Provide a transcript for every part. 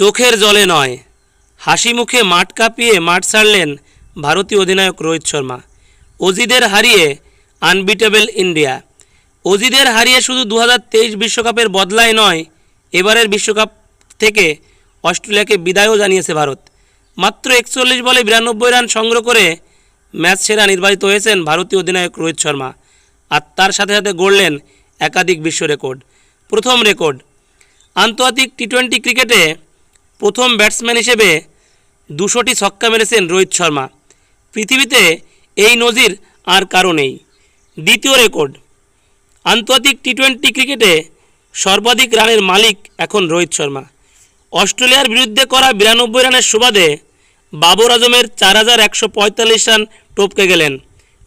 চোখের জলে নয়। হাসি মুখে মাঠ কাঁপিয়ে মাঠ ছাড়লেন ভারতীয় অধিনায়ক রোহিত শর্মা। অজিদের হারিয়ে আনবিটেবল ইন্ডিয়া। অজিদের হারিয়ে শুধু দু বিশ্বকাপের বদলায় নয়, এবারের বিশ্বকাপ থেকে অস্ট্রেলিয়াকে বিদায়ও জানিয়েছে ভারত। মাত্র একচল্লিশ বলে বিরানব্বই রান সংগ্রহ করে ম্যাচ সেরা নির্বাচিত হয়েছেন ভারতীয় অধিনায়ক রোহিত শর্মা। আর তার সাথে সাথে গড়লেন একাধিক বিশ্ব রেকর্ড। প্রথম রেকর্ড। আন্তর্জাতিক টি টোয়েন্টি ক্রিকেটে প্রথম ব্যাটসম্যান হিসেবে দুশোটি ছক্কা মেরেছেন রোহিত শর্মা। পৃথিবীতে এই নজির আর কারও নেই। দ্বিতীয় রেকর্ড। আন্তর্জাতিক টি টোয়েন্টি ক্রিকেটে সর্বাধিক রানের মালিক এখন রোহিত শর্মা। অস্ট্রেলিয়ার বিরুদ্ধে করা বিরানব্বই রানের সুবাদে বাবর আজমের চার হাজার একশো পঁয়তাল্লিশ রান টপকে গেলেন।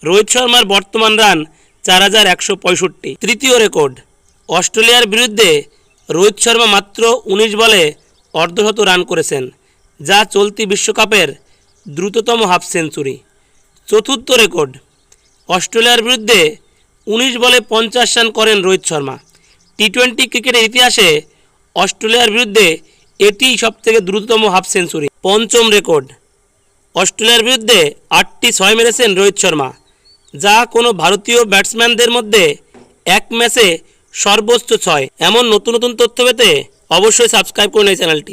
রোহিত শর্মার বর্তমান রান চার হাজার একশো পঁয়ষট্টি। তৃতীয় রেকর্ড। অস্ট্রেলিয়ার বিরুদ্ধে রোহিত শর্মা মাত্র উনিশ বলে অর্ধশত রান করেছেন, যা চলতি বিশ্বকাপের দ্রুততম হাফ সেঞ্চুরি। চতুর্থ রেকর্ড, অস্ট্রেলিয়ার বিরুদ্ধে উনিশ বলে পঞ্চাশ রান করেন রোহিত শর্মা। টি টোয়েন্টি ক্রিকেটের ইতিহাসে অস্ট্রেলিয়ার বিরুদ্ধে এটিই সবথেকে দ্রুততম হাফ সেঞ্চুরি। পঞ্চম রেকর্ড, অস্ট্রেলিয়ার বিরুদ্ধে আটটি ছয় মেরেছেন রোহিত শর্মা, যা কোনো ভারতীয় ব্যাটসম্যানদের মধ্যে এক ম্যাচে সর্বোচ্চ ছয়। এমন নতুন নতুন তথ্য পেতে অবশ্যই সাবস্ক্রাইব করুন এই চ্যানেলটি।